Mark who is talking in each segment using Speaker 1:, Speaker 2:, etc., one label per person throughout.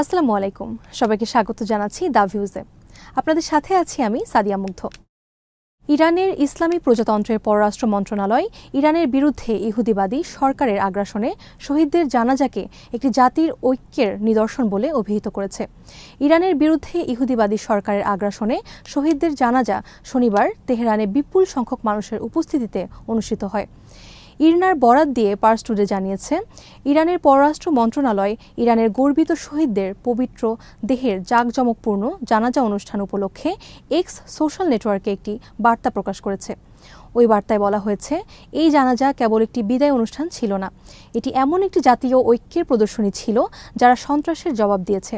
Speaker 1: আসসালামু আলাইকুম। সবাইকে স্বাগত জানাচ্ছি দা ভিউজে। আপনাদের সাথে আছি আমি সাদিয়া মুগ্ধ। ইরানের ইসলামী প্রজাতন্ত্রের পররাষ্ট্র মন্ত্রণালয় ইরানের বিরুদ্ধে ইহুদিবাদী সরকারের আগ্রাসনে শহীদদের জানাজাকে একটি জাতির ঐক্যের নিদর্শন বলে অভিহিত করেছে। ইরানের বিরুদ্ধে ইহুদিবাদী সরকারের আগ্রাসনে শহীদদের জানাজা শনিবার তেহরানে বিপুল সংখ্যক মানুষের উপস্থিতিতে অনুষ্ঠিত হয়। ইরনার বরাত দিয়ে পার্স টুডে জানিয়েছে, ইরানের পররাষ্ট্র মন্ত্রণালয় ইরানের গর্বিত শহীদদের পবিত্র দেহের জাঁকজমকপূর্ণ জানাজা অনুষ্ঠান উপলক্ষে এক্স সোশ্যাল নেটওয়ার্কে একটি বার্তা প্রকাশ করেছে। ওই বার্তায় বলা হয়েছে, এই জানাজা কেবল একটি বিদায় অনুষ্ঠান ছিল না, এটি এমন একটি জাতীয় ঐক্যের প্রদর্শনী ছিল যারা সন্ত্রাসের জবাব দিয়েছে।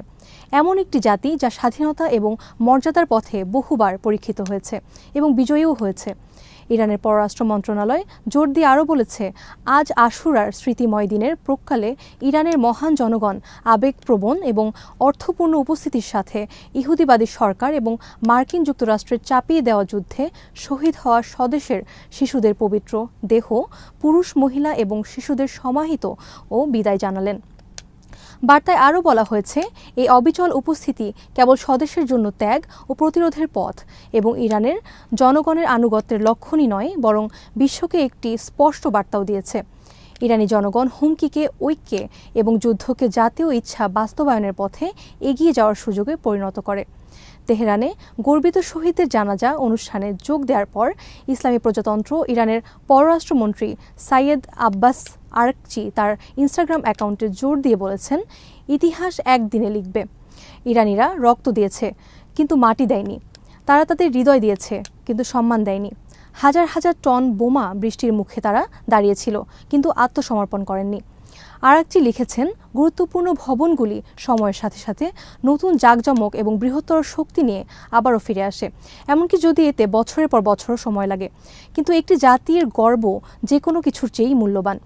Speaker 1: এমন একটি জাতি যা স্বাধীনতা এবং মর্যাদার পথে বহুবার পরীক্ষিত হয়েছে এবং বিজয়ীও হয়েছে। ইরানের পররাষ্ট্র মন্ত্রণালয় জোর দিয়ে আরও বলেছে, আজ আশুরার স্মৃতিময় দিনের প্রকালে ইরানের মহান জনগণ আবেগপ্রবণ এবং অর্থপূর্ণ উপস্থিতির সাথে ইহুদিবাদী সরকার এবং মার্কিন যুক্তরাষ্ট্রের চাপিয়ে দেওয়া যুদ্ধে শহীদ হওয়া স্বদেশের শিশুদের পবিত্র দেহ, পুরুষ, মহিলা এবং শিশুদের সমাহিত ও বিদায় জানালেন। বার্তায় আরও বলা হয়েছে, এই অবিচল উপস্থিতি কেবল স্বদেশের জন্য ত্যাগ ও প্রতিরোধের পথ এবং ইরানের জনগণের আনুগত্যের লক্ষণই নয়, বরং বিশ্বকে একটি স্পষ্ট বার্তাও দিয়েছে। ইরানি জনগণ হুমকিকে, ঐক্যে এবং যুদ্ধকে জাতীয় ইচ্ছা বাস্তবায়নের পথে এগিয়ে যাওয়ার সুযোগে পরিণত করে। তেহরানে গর্বিত শহীদদের জানাজা অনুষ্ঠানে যোগ দেওয়ার পর ইসলামী প্রজাতন্ত্র ইরানের পররাষ্ট্রমন্ত্রী সাইয়েদ আব্বাস আরকচি তার ইনস্টাগ্রাম অ্যাকাউন্টে জোর দিয়ে বলেছেন, ইতিহাস একদিনে লিখবে। ইরানিরা রক্ত দিয়েছে, কিন্তু মাটি দেয়নি। তারা তাদের হৃদয় দিয়েছে, কিন্তু সম্মান দেয়নি। হাজার হাজার টন বোমা বৃষ্টির মুখে তারা দাঁড়িয়েছিল কিন্তু আত্মসমর্পণ করেননি। আরাকচি লিখেছেন, গুরুত্বপূর্ণ ভবনগুলি সময়ের সাথে সাথে নতুন জাঁকজমক এবং বৃহত্তর শক্তি নিয়ে আবারও ফিরে আসে। এমনকি যদি এতে বছরের পর বছর সময় লাগে। কিন্তু একটি জাতির গর্ব যে কোনো কিছুর চেয়েই মূল্যবান।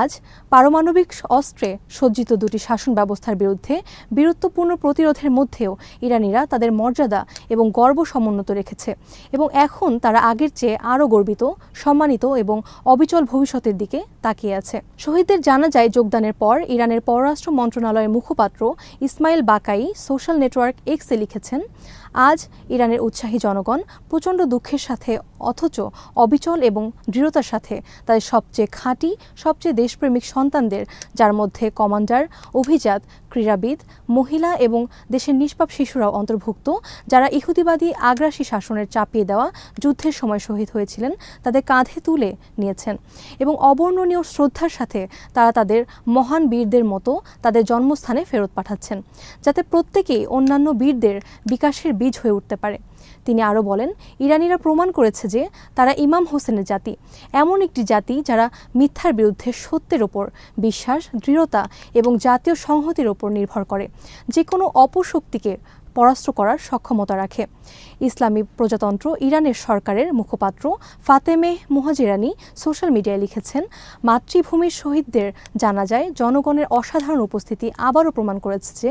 Speaker 1: আজ পারমাণবিক অস্ত্রে সজ্জিত দুটি শাসন ব্যবস্থার বিরুদ্ধে বীরত্বপূর্ণ প্রতিরোধের মধ্যেও ইরানিরা তাদের মর্যাদা এবং গর্ব সমুন্নত রেখেছে। এবং এখন তারা আগের চেয়ে আরও গর্বিত, সম্মানিত এবং অবিচল ভবিষ্যতের দিকে তাকিয়ে আছে। শহীদদের জানাজায় যোগদানের পর ইরানের পররাষ্ট্র মন্ত্রণালয়ের মুখপাত্র ইসমাইল বাকাই সোশ্যাল নেটওয়ার্ক এক্সে লিখেছেন, আজ ইরানের উৎসাহী জনগণ প্রচণ্ড দুঃখের সাথে, অথচ অবিচল এবং দৃঢ়তার সাথে তাদের সবচেয়ে খাঁটি, সবচেয়ে দেশপ্রেমিক সন্তানদের, যার মধ্যে কমান্ডার, অভিজাত, ক্রীড়াবিদ, মহিলা এবং দেশের নিষ্পাপ শিশুরাও অন্তর্ভুক্ত, যারা ইহুদিবাদী আগ্রাসী শাসনের চাপিয়ে দেওয়া যুদ্ধের সময় শহীদ হয়েছিলেন, তাদের কাঁধে তুলে নিয়েছেন এবং অবর্ণনীয় শ্রদ্ধার সাথে তারা তাদের মহান বীরদের মতো তাদের জন্মস্থানে ফেরত পাঠাচ্ছেন, যাতে প্রত্যেকেই অন্যান্য বীরদের বিকাশের বীজ হয়ে উঠতে পারে। তিনি আরও বলেন, ইরানিরা প্রমাণ করেছে যে তারা ইমাম হোসেনের জাতি, এমন একটি জাতি যারা মিথ্যার বিরুদ্ধে সত্যের ওপর বিশ্বাস, দৃঢ়তা এবং জাতীয় সংহতির ওপর নির্ভর করে। যে কোনো অপশক্তিকে পরাস্ত করার সক্ষমতা রাখে। ইসলামী প্রজাতন্ত্র ইরানের সরকারের মুখপাত্র ফাতেমে মুহাজিরানি সোশ্যাল মিডিয়ায় লিখেছেন, মাতৃভূমির শহীদদের জানা যায় জনগণের অসাধারণ উপস্থিতি আবারও প্রমাণ করেছে যে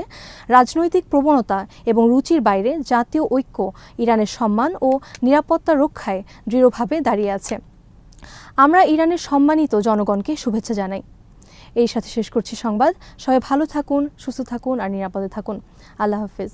Speaker 1: রাজনৈতিক প্রবণতা এবং রুচির বাইরে জাতীয় ঐক্য, ইরানের সম্মান ও নিরাপত্তা রক্ষায় দৃঢ়ভাবে দাঁড়িয়ে আছে। আমরা ইরানের সম্মানিত জনগণকে শুভেচ্ছা জানাই। এই সাথে শেষ করছি সংবাদ। সবাই ভালো থাকুন, সুস্থ থাকুন আর নিরাপদে থাকুন। আল্লাহ হাফিজ।